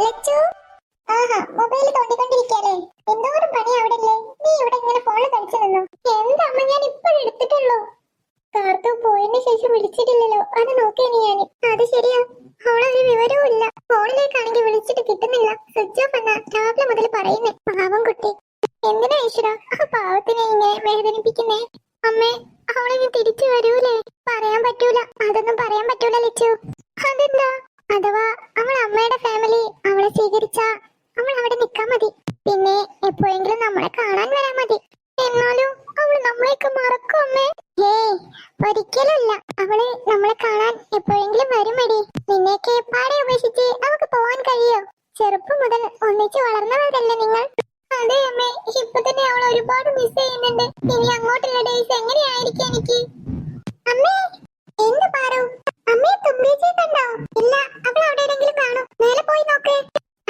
ലച്ചു? ആഹാ mobile തോണ്ടിക്കൊണ്ടിരിക്കാലേ എന്തോരം പണി അവിടെ അല്ലേ നീ ഇവിടെ ഇങ്ങനെ ഫോണിൽ കളിച്ചു നിന്നു? എന്താ അമ്മ ഞാൻ ഇപ്പോഴും എടുത്തിട്ടുള്ളൂ. കാർത്തു പോയതിന് ശേഷം വിളിച്ചിട്ടില്ലല്ലോ. അത് നോക്കിയാണ് ഞാൻ അത് ശരിയാ. അവളൊരു വിവരവും ഇല്ല. ഫോണിലേക്കാണെങ്കിൽ വിളിച്ചിട്ട് കിട്ടുന്നില്ല. സ്വിച്ച് ഓഫ് എന്നാ രാവിലെ മുതൽ പറയുന്നേ. പാവം കുട്ടി. എന്തിനാ ഈശ്വര? പാവത്തിനെ ഇങ്ങനെ വേദനിപ്പിക്കുന്നേ? അമ്മേ അവളിനി തിരിച്ചു വരൂലേ? പറയാൻ പറ്റൂല. അതൊന്നും പറയാൻ പറ്റൂല ലച്ചു അതെന്താ അഥവാ അവൾ അമ്മയുടെ ഫാമിലി അവളെ സ്വീകരിച്ച അവൾ അവിടെ നിക്കാൻ മതി. പിന്നെ എപ്പോഴെങ്കിലും നമ്മളെ കാണാൻ വരാൻ മതി. എന്നാലും അവൾ നമ്മളെയൊക്കെ മറക്കും അമ്മേ. ഏ ഒരിക്കലുമില്ല. അവൾ നമ്മളെ കാണാൻ എപ്പോഴെങ്കിലും വരുമടി. നിന്നെ പാടെ ഉപേക്ഷിച്ച് നമുക്ക് പോവാൻ കഴിയോ? ചെറുപ്പം മുതൽ ഒന്നിച്ച് വളർന്നവരല്ലേ നിങ്ങൾ? അതെ അമ്മേ ഇപ്പൊ തന്നെ അവൾ ഒരുപാട് മിസ് ചെയ്യുന്നുണ്ട്. ഇനി അങ്ങോട്ടുള്ള ഡേയ്സ് എങ്ങനെയായിരിക്കും എനിക്ക്? അമ്മേ എന്ത് പാറു? അമ്മേ തുമ്പിച്ചേ കണ്ടോ ഇല്ല അവൾ അവിടെ കാണും. നേരെ പോയി നോക്ക്.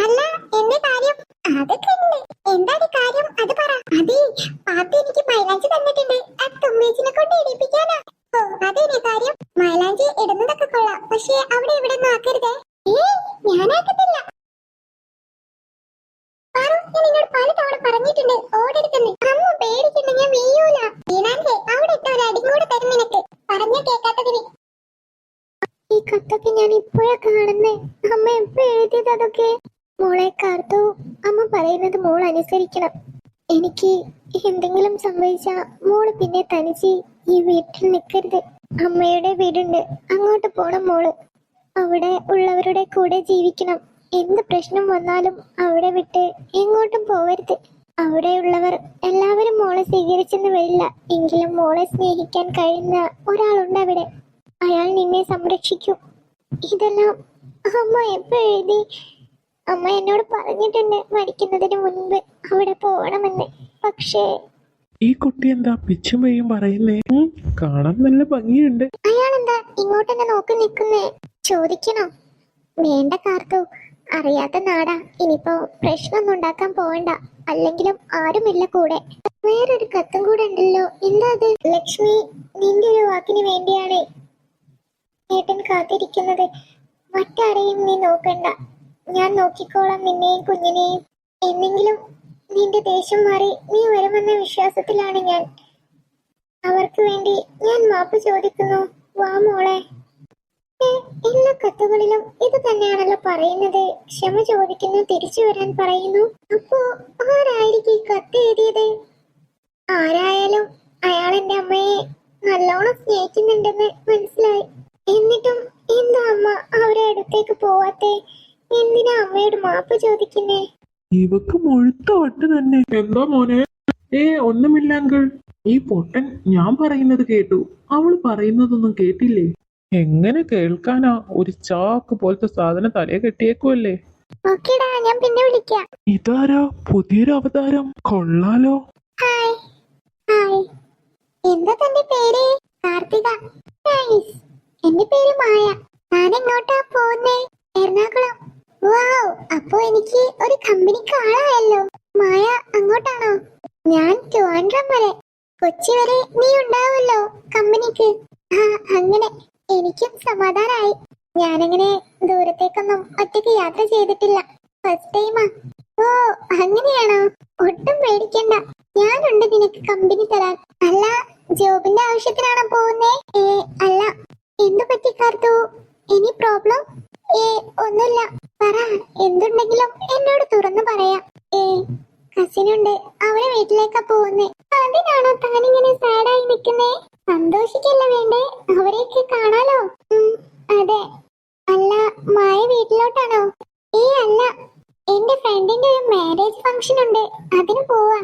അല്ല എന്റെ കാര്യം അതൊക്കെ ഉണ്ട് എന്താണ് കാര്യം? അത് പറ. അതേ പാത്തു എനിക്ക് മൈലാഞ്ചി തന്നിട്ടുണ്ട്. ആ തുമ്പേച്ചിനെ കൊണ്ട് ഇടിപ്പിക്കാനാ ഓ അതേനെ കാര്യം. മൈലാഞ്ചി ഇടുന്നതൊക്കെ കൊള്ളാം. പക്ഷെ അവിടെ ഇവിടെ ഒന്നും ആക്കരുതേ. ഏയ് ഞാനാക്കത്തില്ല നിന്നോട് പലതവണ പറഞ്ഞിട്ടുണ്ട്. ഓടരുതെന്ന് അമ്മ പേടിക്കണ്ട ഞാൻ വീയൂല. വീണാലേ അവിടെ ഇട്ട ഒരു തരും നിനക്ക്. പറഞ്ഞ കേൾക്കാത്തതിന് ഈ കത്തൊക്കെ ഞാൻ ഇപ്പോഴാ കാണുന്നേ. അമ്മ എപ്പോ എഴുതിയത് മോളെ കാർത്തു അമ്മ പറയുന്നത് മോൾ അനുസരിക്കണം. എനിക്ക് എന്തെങ്കിലും സംഭവിച്ചാ മോൾ പിന്നെ തനിച്ച് ഈ വീട്ടിൽ നിൽക്കരുത് അമ്മയുടെ വീടുണ്ട്. അങ്ങോട്ട് പോണം മോൾ. അവിടെ ഉള്ളവരുടെ കൂടെ ജീവിക്കണം. എന്ത് പ്രശ്നം വന്നാലും അവിടെ വിട്ട് എങ്ങോട്ടും പോവരുത്. അവിടെയുള്ളവർ എല്ലാവരും മോളെ സ്വീകരിച്ചെന്ന് വരില്ല. എങ്കിലും മോളെ സ്നേഹിക്കാൻ കഴിയുന്ന ഒരാളുണ്ട് അവിടെ. അയാൾ നിന്നെ സംരക്ഷിക്കും. ഇതെല്ലാം അമ്മ എപ്പോ എഴുതി അമ്മ എന്നോട് പറഞ്ഞിട്ടുണ്ട് മരിക്കുന്നതിന് മുൻപ് അവിടെ പോകണമെന്ന്. പക്ഷേ ഈ കുട്ടി എന്താ പിച്ചുമയും പറയുന്നേ? കാണാൻ നല്ല ഭംഗിയുണ്ട്. അയാൾ അയാളെന്താ ഇങ്ങോട്ട് തന്നെ നോക്കി നിൽക്കുന്നേ? ചോദിക്കണോ? വേണ്ട കാർത്തു. അറിയാത്ത നാടാ. ഇനിയിപ്പോ പ്രശ്നമൊന്നും ഉണ്ടാക്കാൻ പോവണ്ട അല്ലെങ്കിലും ആരുമില്ല കൂടെ. വേറൊരു കത്തും കൂടെ ഉണ്ടല്ലോ. എന്താ അത്? ലക്ഷ്മി നിന്റെ ഒരു വാക്കിന് വേണ്ടിയാണ് ഏട്ടൻ കാത്തിരിക്കുന്നത്. മറ്റാരെയും നീ നോക്കണ്ട. ഞാൻ നോക്കിക്കോളാം നിന്നെയും കുഞ്ഞിനെയും എന്നെങ്കിലും നിന്റെ ദേഷ്യം മാറി നീ വരുമെന്ന വിശ്വാസത്തിലാണ് ഞാൻ. അവർക്ക് വേണ്ടി ഞാൻ മാപ്പ് ചോദിക്കുന്നു. വാ മോളെ. എല്ലാ കത്തുകളിലും ഇത് തന്നെയാണല്ലോ പറയുന്നത്. ക്ഷമ ചോദിക്കുന്നു തിരിച്ചു വരാൻ പറയുന്നു. അപ്പോ ആരായിരിക്കും കത്ത് എഴുതിയത്? ആരായാലും അയാൾ എന്റെ അമ്മയെ നല്ലോണം സ്നേഹിക്കുന്നുണ്ടെന്ന് മനസ്സിലായി. എന്നിട്ടും എന്താ അമ്മ അവരെ അടുത്തേക്ക് പോവാത്തെ? എന്തിനാ അമ്മയോട് മാപ്പ് ചോദിക്കുന്നേ? ഇവക്ക് മുഴുത്ത വട്ട് തന്നെ. എന്താ മോനെ? ഏ ഒന്നുമില്ല അങ്കിൾ. ഈ പൊട്ടൻ ഞാൻ പറയുന്നത് കേട്ടു. അവൾ പറയുന്നതൊന്നും കേട്ടില്ലേ? എങ്ങനെ കേൾക്കാനാ? ഒരു ചാക്ക് പോലത്തെ സാധനം തലയെ കെട്ടിയേക്കുമല്ലേ ഓക്കേടാ ഞാൻ പിന്നെ വിളിക്കാം. ഇതാരാ? പുതിയൊരു അവതാരം. കൊള്ളാലോ. ഹായ്. ഹായ്. എന്താ തന്റെ പേര്? കാർത്തിക. നൈസ്. എന്റെ പേര് മായ. ഞാൻ എങ്ങോട്ടാ പോകുന്നേ എറണാകുളം. വാവ് അപ്പോ എനിക്ക് ഒരു കമ്പനിക്ക് ആളായല്ലോ. മായ അങ്ങോട്ടാണോ? ഞാൻ ട്രിവാൻഡ്രം വരെ. കൊച്ചി വരെ നീ ഉണ്ടാവുമല്ലോ കമ്പനിക്ക്. ആ അങ്ങനെ എനിക്കും സമാധാനായി. ഞാനങ്ങനെ ദൂരത്തേക്കൊന്നും ഒറ്റയ്ക്ക് യാത്ര ചെയ്തിട്ടില്ല. ഫസ്റ്റ് ടൈമാ ഓ അങ്ങനെയാണോ? ഒട്ടും പേടിക്കണ്ട. ഞാനുണ്ട് നിനക്ക് കമ്പനി തരാൻ. അല്ല ജോബിന്റെ ആവശ്യത്തിനാണോ പോകുന്നേ? ഏ അല്ല. എന്തു പറ്റി കാർത്തു? എനി പ്രോബ്ലം ഏ ഒന്നുമില്ല. പറ എന്തുണ്ടെങ്കിലും എന്നോട് തുറന്നു പറയാം. ഏ കസിനുണ്ട്. അവളെ വീട്ടിലേക്കാ പോകുന്നേ. അതിനാണോ താനിങ്ങനെ സാഡായി നിൽക്കുന്നേ സന്തോഷിക്കല്ല വേണ്ടേ? അവരെയൊക്കെ കാണാലോ? അതെ. അല്ല മായ വീട്ടിലോട്ടാണോ? ഏ അല്ല. എന്റെ ഫ്രണ്ടിന്റെ ഒരു മാരേജ് ഫംഗ്ഷൻ ഉണ്ട്. അതിന് പോവാ.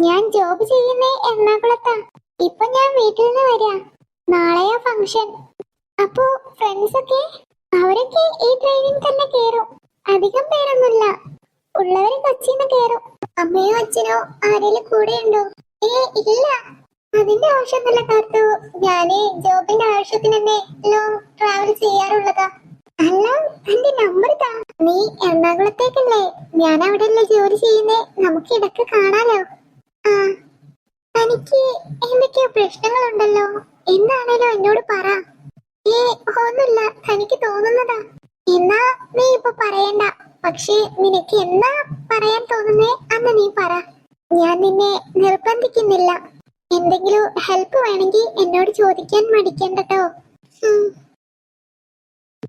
ഞാൻ ജോബ് ചെയ്യുന്നേ എറണാകുളത്താ. ഇപ്പൊ ഞാൻ വീട്ടിൽ നിന്ന് വരാ. നാളെയാ ഫംഗ്ഷൻ അപ്പോ ഫ്രണ്ട്സ് ഒക്കെ? അവരൊക്കെ ഈ ട്രെയിനിൽ തന്നെ കേറും. അധികം പേരൊന്നുമില്ല. ഉള്ളവര് കൊച്ചിന്ന് കേറും. അമ്മയോ അച്ഛനോ ആരെങ്കിലും കൂടെ ഉണ്ടോ ഏ ഇല്ല. അതിന്റെ ആവശ്യമൊന്നുമില്ല കാർത്തു. ഞാൻ ജോബിന്റെ ആവശ്യത്തിന് തന്നെ ലോങ് ട്രാവൽ ചെയ്യാറുള്ളതാ. അല്ല എന്റെ നമ്പർ താ. നീ എറണാകുളത്തേക്കല്ലേ? ഞാൻ അവിടെ അല്ലേ ജോലി ചെയ്യുന്നേ? നമുക്ക് ഇടയ്ക്ക് കാണാലോ. ആ തനിക്ക് എന്തൊക്കെയോ പ്രശ്നങ്ങളുണ്ടല്ലോ. എന്താണേലും എന്നോട് പറ. ഏ ഒന്നുമില്ല. തനിക്ക് തോന്നുന്നതാ. എന്നാ നീ ഇപ്പൊ പറയണ്ട. പക്ഷേ നിനക്ക് എന്താ പറയാൻ തോന്നുന്നേ അന്ന് നീ പറ. ഞാൻ നിന്നെ നിർബന്ധിക്കുന്നില്ല. എന്തെങ്കിലും ഹെൽപ്പ് വേണമെങ്കിൽ എന്നോട് ചോദിക്കാൻ മടിക്കണ്ടട്ടോ. ഉം.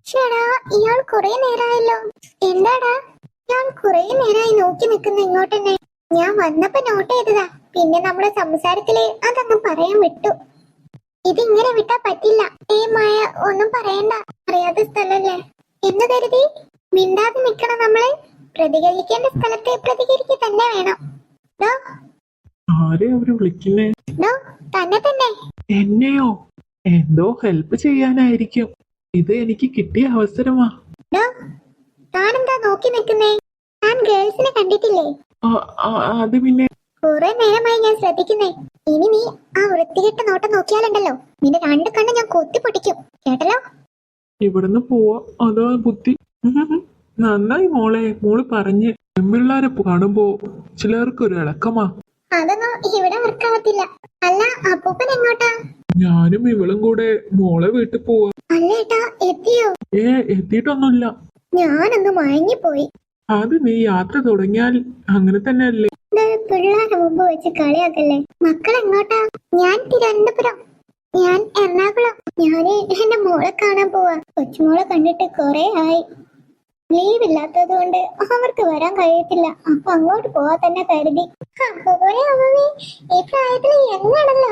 ചേടാ ഇയാൾ കുറെ നേരമായല്ലോ എന്താടാ? ഞാൻ കുറെ നേരമായി നോക്കി നിൽക്കുന്ന ഇങ്ങോട്ട് തന്നെ ഞാൻ വന്നപ്പോ നോട്ട് ചെയ്തതാ. പിന്നെ നമ്മുടെ സംസാരത്തിൽ അതങ്ങ് പറയാൻ വിട്ടു. ഇതിങ്ങനെ വിട്ടാ പറ്റില്ല. ഏ മായ ഒന്നും പറയണ്ട. അറിയാത്ത സ്ഥലല്ലേ? എന്ന് കരുതി മിണ്ടാതെ നിക്കണം നമ്മൾ. പ്രതികരിക്കേണ്ട സ്ഥലത്ത് പ്രതികരിക്കുക തന്നെ വേണം. ആരെ അവർ വിളിക്കുന്നേ? തന്നെ തന്നെ. എന്നെയോ? എന്തോ ഹെൽപ്പ് ചെയ്യാനായിരിക്കും. ഇത് എനിക്ക് കിട്ടിയ അവസരമാ. താനെന്താ നോക്കി നിൽക്കുന്നേ? താൻ ഗേൾസിനെ കണ്ടിട്ടില്ലേ? അത് പിന്നെ. കുറെ നേരമായി ഞാൻ ശ്രദ്ധിക്കുന്നേ. ഇനി നീ ആ വൃത്തികെട്ട നോട്ടം നോക്കിയാലുണ്ടല്ലോ. നിന്റെ രണ്ട് കണ്ണ് ഞാൻ കൊത്തി പൊട്ടിക്കും ഇവിടുന്ന് പോവാ. അതാ ബുദ്ധി. നന്നായി മോളെ. മോൾ പറഞ്ഞ് പെൺപിള്ളാരെ കാണുമ്പോ ചിലർക്ക് ഒരു ഇളക്കമാ. അതൊന്നും ഇവിടെ വർക്കാവത്തില്ല അല്ല അപ്പൂപ്പൻ എങ്ങോട്ടാ? ഞാനും ഇവളും കൂടെ മോളെ വീട്ടിൽ പോവാ. അല്ലേട്ടാ എത്തിയോ? ഏ എത്തിയിട്ടൊന്നുമില്ല. ഞാനൊന്ന് മയങ്ങിപ്പോയി. അത് നീ യാത്ര തുടങ്ങിയാൽ അങ്ങനെ തന്നെ അല്ലേ പിള്ളേരെ മുമ്പ് വെച്ച് കളിയാക്കല്ലേ? മക്കൾ എങ്ങോട്ടാ ഞാൻ തിരുവനന്തപുരം. ഞാൻ ഞാൻ എന്റെ മോളെ കാണാൻ പോവാ. കൊച്ചുമോളെ കണ്ടിട്ട് കൊറേ ആയി. ലീവ് ഇല്ലാത്തത് കൊണ്ട് അവർക്ക് വരാൻ കഴിയത്തില്ല. അപ്പൊ അങ്ങോട്ട് പോവാ തന്നെ കരുതി. അപ്പൊ പോലെ അമ്മേ ഈ പ്രായത്തിൽ എങ്ങാണല്ലോ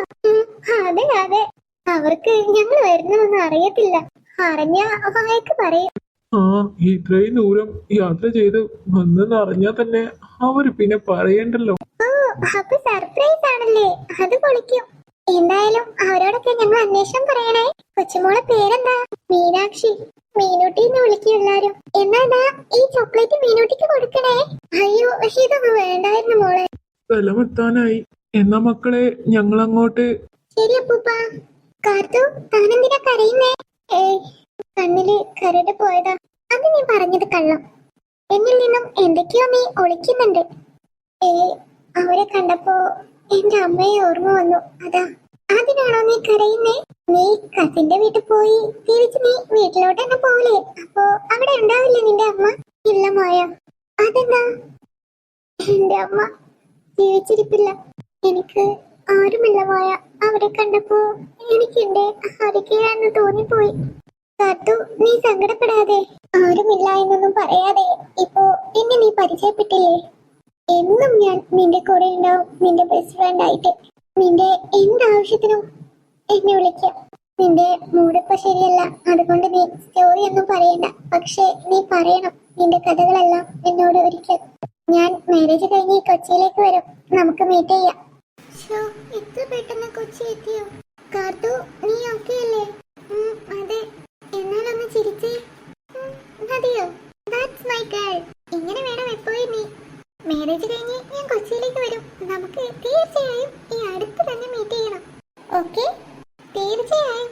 അതെ അതെ. അവർക്ക് ഞങ്ങൾ വരുന്നതൊന്നും അറിയത്തില്ല. അറിഞ്ഞ പറയും. ആ ഇത്രയും ദൂരം യാത്ര ചെയ്ത് വന്നെന്ന് അറിഞ്ഞാ തന്നെ അവർ പിന്നെ പറയണ്ടല്ലോ. ഓ അപ്പൊ സർപ്രൈസ് ആണല്ലേ? അത് പൊളിക്കും. എന്തായാലും അവരോടൊക്കെ ഞങ്ങൾ അന്വേഷണം പറയണേ. കൊച്ചുമോളെ പേരെന്താ? മീനാക്ഷി. മീനൂട്ടി എന്ന് വിളിക്കും എല്ലാരും എന്നാ ഈ ചോക്ലേറ്റ് മീനൂട്ടിക്ക് കൊടുക്കണേ. അയ്യോ ഇതൊന്നും വേണ്ടായിരുന്നു മോളെ. സ്ഥലമെത്താനായി എന്നാ മക്കളെ ഞങ്ങൾ അങ്ങോട്ട് ശരി അപ്പൂപ്പ. കാർത്തു താനെന്തിനാ കരയുന്നേ? ഏയ് കണ്ണിൽ കരട് പോയതാ. അത് നീ പറഞ്ഞത് കള്ളം. എന്നിൽ നിന്നും എന്തൊക്കെയോ നീ ഒളിക്കുന്നുണ്ട്. ഏ അവരെ കണ്ടപ്പോ എന്റെ അമ്മയെ ഓർമ്മ വന്നു. അതാ അതിനാണോ നീ കരയുന്നേ? നീ കസിന്റെ വീട്ടിൽ പോയി തിരിച്ച് നീ വീട്ടിലോട്ട് തന്നെ പോവില്ലേ? അപ്പോ അവിടെ ഉണ്ടാവില്ലേ നിന്റെ അമ്മ? ഇല്ല മായ. അതെന്താ? എന്റെ അമ്മ ജീവിച്ചിരിപ്പില്ല. എനിക്ക് ആരുമില്ല മായ. അവരെ കണ്ടപ്പോ എനിക്ക് എന്റെ ആരൊക്കെയാന്ന് തോന്നിപ്പോയി. കാത്തു നീ സങ്കടപ്പെടാതെ. ആരുമില്ല എന്നൊന്നും പറയാതെ. ഇപ്പോ എന്നെ നീ പരിചയപ്പെട്ടില്ലേ? എന്നും ഞാൻ നിന്റെ കൂടെ ഉണ്ടാവും. നിന്റെ ബെസ്റ്റ് ഫ്രണ്ട് ആയിട്ട്. നിന്റെ എന്താവശ്യത്തിനും എന്നെ വിളിക്കാം. നിന്റെ മൂടിപ്പ ശരിയല്ല. അതുകൊണ്ട് നീ സ്റ്റോറി ഒന്നും പറയണ്ട. പക്ഷെ നീ പറയണം. നിന്റെ കഥകളെല്ലാം എന്നോട് ഒരിക്കൽ. ഞാൻ മാരേജ് കഴിഞ്ഞ് കൊച്ചിയിലേക്ക് വരും. നമുക്ക് മീറ്റ് ചെയ്യാം. ഇത്ര പെട്ടെന്ന് കൊച്ചി എത്തിയോ? കാർത്തു നീ ഓക്കെ അല്ലേ? അതെ. എന്നാലൊന്ന് ചിരിച്ചേ. മതിയോ? ദാറ്റ്സ് മൈ ഗേൾ ഇങ്ങനെ വേണം എപ്പോഴും മാരേജ് കഴിഞ്ഞ് ഞാൻ കൊച്ചിയിലേക്ക് വരും. നമുക്ക് തീർച്ചയായും ഈ അടുത്ത് തന്നെ മീറ്റ് ചെയ്യണം. ഓക്കെ തീർച്ചയായും.